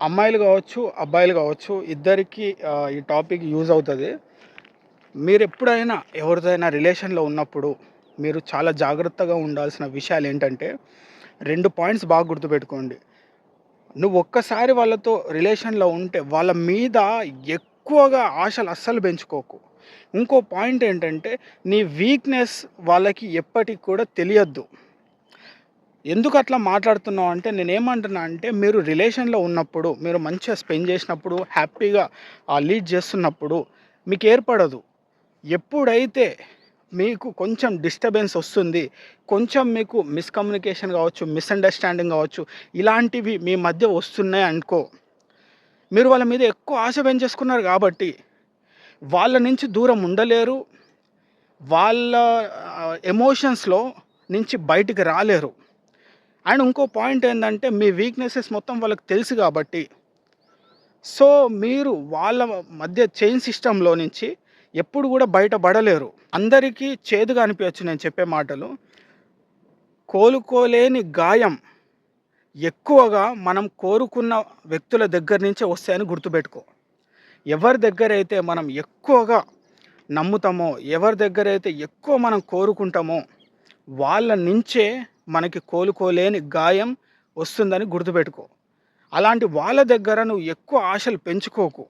అమ్మాయిలు కావచ్చు అబ్బాయిలు కావచ్చు ఇద్దరికి ఈ టాపిక్ యూజ్ అవుతుంది. మీరు ఎప్పుడైనా ఎవరిదైనా రిలేషన్లో ఉన్నప్పుడు మీరు చాలా జాగ్రత్తగా ఉండాల్సిన విషయాలు ఏంటంటే రెండు పాయింట్స్ బాగా గుర్తుపెట్టుకోండి. నువ్వు ఒక్కసారి వాళ్ళతో రిలేషన్లో ఉంటే వాళ్ళ మీద ఎక్కువగా ఆశలు అస్సలు పెంచుకోకు. ఇంకో పాయింట్ ఏంటంటే నీ వీక్నెస్ వాళ్ళకి ఎప్పటికి కూడా తెలియద్దు. ఎందుకు అట్లా మాట్లాడుతున్నావు అంటే నేను ఏమంటున్నా అంటే మీరు రిలేషన్లో ఉన్నప్పుడు మీరు మంచిగా స్పెండ్ చేసినప్పుడు హ్యాపీగా లీడ్ చేస్తున్నప్పుడు మీకు ఏర్పడదు. ఎప్పుడైతే మీకు కొంచెం డిస్టర్బెన్స్ వస్తుంది కొంచెం మీకు మిస్కమ్యూనికేషన్ కావచ్చు మిస్అండర్స్టాండింగ్ కావచ్చు ఇలాంటివి మీ మధ్య వస్తున్నాయి అనుకో మీరు వాళ్ళ మీద ఎక్కువ ఆశ పెంచేసుకున్నారు కాబట్టి వాళ్ళ నుంచి దూరం ఉండలేరు వాళ్ళ ఎమోషన్స్లో నుంచి బయటికి రాలేరు. అండ్ ఇంకో పాయింట్ ఏంటంటే మీ వీక్నెసెస్ మొత్తం వాళ్ళకి తెలుసు కాబట్టి. సో మీరు వాళ్ళ మధ్య చైన్ సిస్టంలో నుంచి ఎప్పుడు కూడా బయటపడలేరు. అందరికీ చేదుగా అనిపించచ్చు నేను చెప్పే మాటలు. కోలుకోలేని గాయం ఎక్కువగా మనం కోరుకున్న వ్యక్తుల దగ్గర నుంచే వస్తాయని గుర్తుపెట్టుకో. ఎవరి దగ్గర అయితే మనం ఎక్కువగా నమ్ముతామో ఎవరి దగ్గర అయితే ఎక్కువ మనం కోరుకుంటామో వాళ్ళ నుంచే మనకి కోలుకోలేని గాయం వస్తుందని గుర్తుపెట్టుకో. అలాంటి వాళ్ళ దగ్గర నువ్వు ఎక్కువ ఆశలు పెంచుకోకు.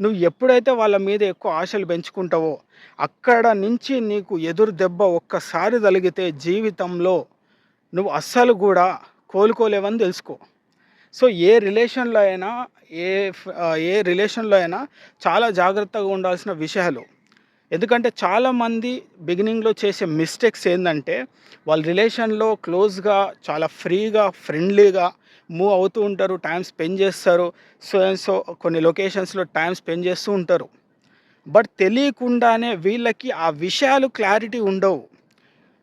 నువ్వు ఎప్పుడైతే వాళ్ళ మీద ఎక్కువ ఆశలు పెంచుకుంటావో అక్కడ నుంచి నీకు ఎదురు దెబ్బ ఒక్కసారి తలిగితే జీవితంలో నువ్వు అస్సలు కూడా కోలుకోలేవని తెలుసుకో. సో ఏ రిలేషన్లో అయినా ఏ ఏ రిలేషన్లో అయినా చాలా జాగ్రత్తగా ఉండాల్సిన విషయాలు. ఎందుకంటే చాలామంది బిగినింగ్లో చేసే మిస్టేక్స్ ఏంటంటే వాళ్ళ రిలేషన్లో క్లోజ్గా చాలా ఫ్రీగా ఫ్రెండ్లీగా మూవ్ అవుతూ ఉంటారు టైం స్పెండ్ చేస్తారు సో అండ్ సో కొన్ని లొకేషన్స్లో టైం స్పెండ్ చేస్తూ ఉంటారు. బట్ తెలియకుండానే వీళ్ళకి ఆ విషయాలు క్లారిటీ ఉండవు.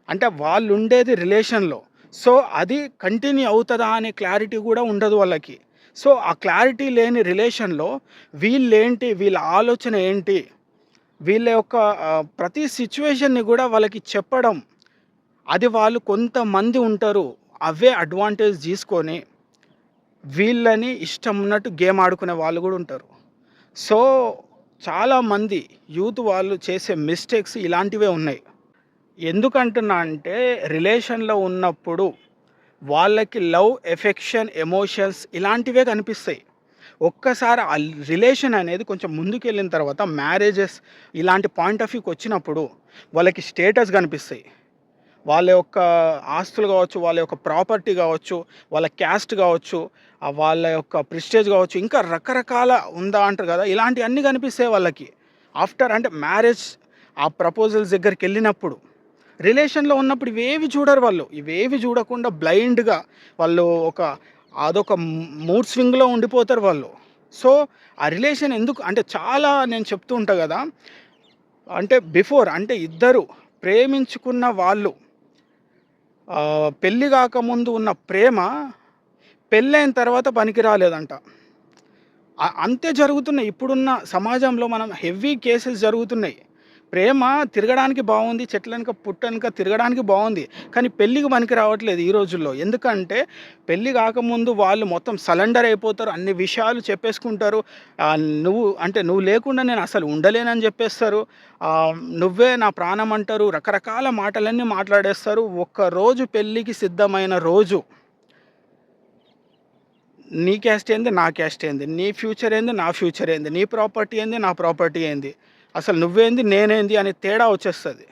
అంటే వాళ్ళు ఉండేది రిలేషన్లో సో అది కంటిన్యూ అవుతుందా అనే క్లారిటీ కూడా ఉండదు వాళ్ళకి. సో ఆ క్లారిటీ లేని రిలేషన్లో వీళ్ళేంటి వీళ్ళ ఆలోచన ఏంటి వీళ్ళ యొక్క ప్రతి సిచ్యువేషన్ని కూడా వాళ్ళకి చెప్పడం అది వాళ్ళు కొంతమంది ఉంటారు అవే అడ్వాంటేజ్ తీసుకొని వీళ్ళని ఇష్టం ఉన్నట్టు గేమ్ ఆడుకునే వాళ్ళు కూడా ఉంటారు. సో చాలామంది యూత్ వాళ్ళు చేసే మిస్టేక్స్ ఇలాంటివే ఉన్నాయి. ఎందుకంటున్నా అంటే రిలేషన్లో ఉన్నప్పుడు వాళ్ళకి లవ్ ఎఫెక్షన్ ఎమోషన్స్ ఇలాంటివే కనిపిస్తాయి. ఒక్కసారి ఆ రిలేషన్ అనేది కొంచెం ముందుకెళ్ళిన తర్వాత మ్యారేజెస్ ఇలాంటి పాయింట్ ఆఫ్ వ్యూకి వచ్చినప్పుడు వాళ్ళకి స్టేటస్ కనిపిస్తాయి. వాళ్ళ యొక్క ఆస్తులు కావచ్చు వాళ్ళ యొక్క ప్రాపర్టీ కావచ్చు వాళ్ళ క్యాస్ట్ కావచ్చు వాళ్ళ యొక్క ప్రిస్టేజ్ కావచ్చు ఇంకా రకరకాల ఉందా అంటారు కదా ఇలాంటివన్నీ కనిపిస్తాయి వాళ్ళకి. ఆఫ్టర్ అంటే మ్యారేజ్ ఆ ప్రపోజల్స్ దగ్గరికి వెళ్ళినప్పుడు రిలేషన్లో ఉన్నప్పుడు ఇవేవి చూడరు వాళ్ళు. ఇవేవి చూడకుండా బ్లైండ్గా వాళ్ళు ఒక అదొక మూడ్ స్వింగ్లో ఉండిపోతారు వాళ్ళు. సో ఆ రిలేషన్ ఎందుకు అంటే చాలా నేను చెప్తూ ఉంటా కదా అంటే బిఫోర్ అంటే ఇద్దరు ప్రేమించుకున్న వాళ్ళు పెళ్ళి కాకముందు ఉన్న ప్రేమ పెళ్ళైన తర్వాత పనికి రాలేదంట అంతే జరుగుతున్నాయి. ఇప్పుడున్న సమాజంలో మనం హెవీ కేసెస్ జరుగుతున్నాయి. ప్రేమ తిరగడానికి బాగుంది చెట్ల పుట్టనుక తిరగడానికి బాగుంది. కానీ పెళ్ళికి పనికి రావట్లేదు ఈ రోజుల్లో. ఎందుకంటే పెళ్ళి కాకముందు వాళ్ళు మొత్తం సలెండర్ అయిపోతారు అన్ని విషయాలు చెప్పేసుకుంటారు. నువ్వు అంటే నువ్వు లేకుండా నేను అసలు ఉండలేనని చెప్పేస్తారు. నువ్వే నా ప్రాణం అంటారు రకరకాల మాటలన్నీ మాట్లాడేస్తారు. ఒక్కరోజు పెళ్ళికి సిద్ధమైన రోజు. నీ క్యాస్ట్ ఏంది నా క్యాస్ట్ ఏంది? నీ ఫ్యూచర్ ఏంది నా ఫ్యూచర్ ఏంది? నీ ప్రాపర్టీ ఏంది నా ప్రాపర్టీ ఏంది? అసలు నువ్వేంది నేనేంది అనే తేడా వచ్చేస్తుంది.